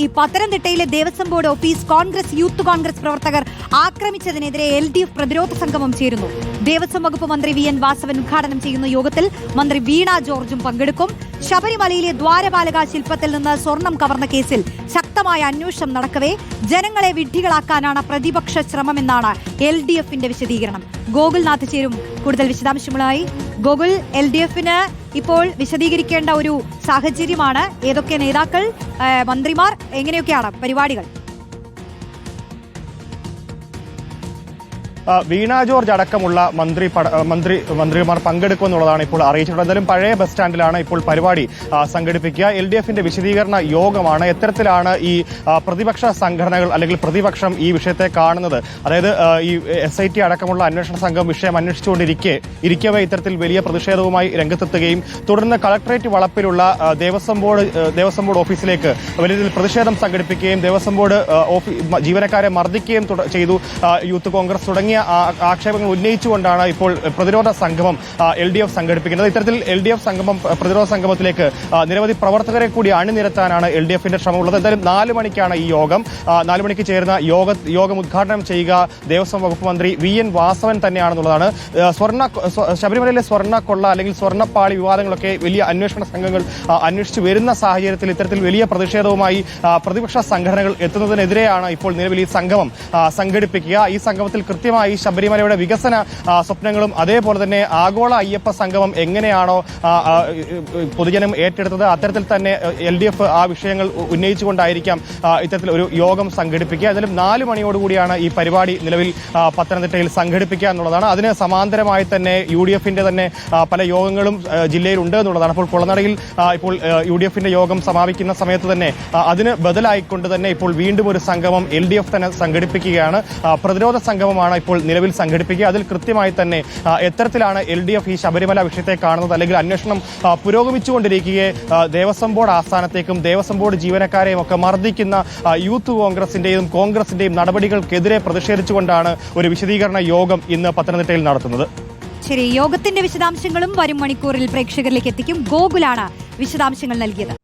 ഈ പത്തനംതിട്ടയിലെ Devaswom board office congress youth congress പ്രവർത്തകർ ആക്രമിച്ചതിനെതിരെ എൽ ഡി എഫ് പ്രതിരോധ സംഗമം ചേരുന്നു. ദേവസ്വം വകുപ്പ് മന്ത്രി വി എൻ വാസവൻ ഉദ്ഘാടനം ചെയ്യുന്ന യോഗത്തിൽ മന്ത്രി വീണ ജോർജും പങ്കെടുക്കും. ശബരിമലയിലെ ദ്വാരപാലക ശില്പത്തിൽ നിന്ന് സ്വർണം കവർന്ന കേസിൽ ശക്തമായ അന്വേഷണം നടക്കവേ ജനങ്ങളെ വിഡ്ഢികളാക്കാനാണ് പ്രതിപക്ഷ ശ്രമമെന്നാണ് എൽ ഡി എഫിന്റെ വിശദീകരണം. ഗോകുൽനാഥ് ചേരും കൂടുതൽ വിശദാംശങ്ങളുമായി. ഗോകുൽ എൽ ഡി എഫിന് ഇപ്പോൾ വിശദീകരിക്കേണ്ട ഒരു സാഹചര്യമാണ്. ഏതൊക്കെ നേതാക്കൾ മന്ത്രിമാർ എങ്ങനെയൊക്കെയാണ് പരിപാടികൾ? വീണ ജോർജ് അടക്കമുള്ള മന്ത്രി മന്ത്രി മന്ത്രിമാർ പങ്കെടുക്കുമെന്നുള്ളതാണ് ഇപ്പോൾ അറിയിച്ചിട്ടുള്ളത്. എന്തായാലും പഴയ ബസ് സ്റ്റാൻഡിലാണ് ഇപ്പോൾ പരിപാടി സംഘടിപ്പിക്കുക. എൽ ഡി എഫിന്റെ വിശദീകരണ യോഗമാണ് എത്തരത്തിലാണ് ഈ പ്രതിപക്ഷ സംഘടനകൾ അല്ലെങ്കിൽ പ്രതിപക്ഷം ഈ വിഷയത്തെ കാണുന്നത്. അതായത് ഈ എസ് ഐ ടി അടക്കമുള്ള അന്വേഷണ സംഘം വിഷയം അന്വേഷിച്ചുകൊണ്ടിരിക്കെ ഇരിക്കവേ ഇത്തരത്തിൽ വലിയ പ്രതിഷേധവുമായി രംഗത്തെത്തുകയും തുടർന്ന് കളക്ടറേറ്റ് വളപ്പിലുള്ള ദേവസ്വം ബോർഡ് ദേവസ്വം ബോർഡ് ഓഫീസിലേക്ക് വലിയ പ്രതിഷേധം സംഘടിപ്പിക്കുകയും ദേവസ്വം ബോർഡ് ജീവനക്കാരെ മർദ്ദിക്കുകയും ചെയ്തു യൂത്ത് കോൺഗ്രസ് തുടങ്ങിയ ആക്ഷേപങ്ങൾ ഉന്നയിച്ചുകൊണ്ടാണ് ഇപ്പോൾ പ്രതിരോധ സംഗമം എൽ ഡി എഫ് സംഘടിപ്പിക്കുന്നത്. ഇത്തരത്തിൽ എൽ ഡി എഫ് സംഗമം പ്രതിരോധ സംഗമത്തിലേക്ക് നിരവധി പ്രവർത്തകരെ കൂടി അണിനിരത്താനാണ് എൽ ഡി എഫിന്റെ ശ്രമമുള്ളത്. എന്തായാലും നാല് മണിക്കാണ് ഈ യോഗം. നാല് മണിക്ക് ചേരുന്ന യോഗ യോഗം ഉദ്ഘാടനം ചെയ്യുക ദേവസ്വം വകുപ്പ് മന്ത്രി വി എൻ വാസവൻ തന്നെയാണെന്നുള്ളതാണ്. സ്വർണ സ്വ- ശബരിമലയിലെ സ്വർണ കൊള്ള അല്ലെങ്കിൽ സ്വർണപ്പാളി വിവാദങ്ങളൊക്കെ വലിയ അന്വേഷണ സംഘങ്ങൾ അന്വേഷിച്ചു വരുന്ന സാഹചര്യത്തിൽ ഇത്തരത്തിൽ വലിയ പ്രതിഷേധവുമായി പ്രതിപക്ഷ സംഘടനകൾ എത്തുന്നതിനെതിരെയാണ് ഇപ്പോൾ നിലവിൽ ഈ സംഗമം സംഘടിപ്പിക്കുക. ഈ സംഗമത്തിൽ കൃത്യമായി ശബരിമലയുടെ വികസന സ്വപ്നങ്ങളും അതേപോലെ തന്നെ ആഗോള അയ്യപ്പ സംഗമം എങ്ങനെയാണോ പൊതുജനം ഏറ്റെടുത്തത് അത്തരത്തിൽ തന്നെ എൽ ഡി എഫ് ആ വിഷയങ്ങൾ ഉന്നയിച്ചുകൊണ്ടായിരിക്കാം ഇത്തരത്തിൽ ഒരു യോഗം സംഘടിപ്പിക്കുക. ഏതായാലും നാല് മണിയോടുകൂടിയാണ് ഈ പരിപാടി നിലവിൽ പത്തനംതിട്ടയിൽ സംഘടിപ്പിക്കുക എന്നുള്ളതാണ്. അതിന് സമാന്തരമായി തന്നെ യു ഡി എഫിന്റെ തന്നെ പല യോഗങ്ങളും ജില്ലയിലുണ്ട് എന്നുള്ളതാണ്. അപ്പോൾ കുളനടയിൽ ഇപ്പോൾ യു ഡി എഫിന്റെ യോഗം സമാപിക്കുന്ന സമയത്ത് തന്നെ അതിന് ബദലായിക്കൊണ്ട് തന്നെ ഇപ്പോൾ വീണ്ടും ഒരു സംഗമം എൽ ഡി എഫ് തന്നെ സംഘടിപ്പിക്കുകയാണ്. പ്രതിരോധ സംഗമമാണ് ഇപ്പോൾ നിലവിൽ സംഘടിപ്പിക്കുക. അതിൽ കൃത്യമായി തന്നെ എത്തരത്തിലാണ് എൽ ഡി എഫ് ഈ ശബരിമല വിഷയത്തെ കാണുന്നത്. അല്ലെങ്കിൽ അന്വേഷണം പുരോഗമിച്ചുകൊണ്ടിരിക്കുകയെ പുരോഗമിച്ചുകൊണ്ടിരിക്കെ ദേവസ്വം ബോർഡ് ആസ്ഥാനത്തേക്കും ദേവസ്വം ബോർഡ് ജീവനക്കാരെയും ഒക്കെ മർദ്ദിക്കുന്ന യൂത്ത് കോൺഗ്രസിന്റെയും കോൺഗ്രസിന്റെയും നടപടികൾക്കെതിരെ പ്രതിഷേധിച്ചുകൊണ്ടാണ് ഒരു വിശദീകരണ യോഗം ഇന്ന് പത്തനംതിട്ടയിൽ നടത്തുന്നത്. ശരി യോഗത്തിന്റെ വിശദാംശങ്ങളും വരും മണിക്കൂറിൽ പ്രേക്ഷകരിലേക്ക് എത്തിക്കും. ഗോകുലാണ് വിശദാംശങ്ങൾ നൽകിയത്.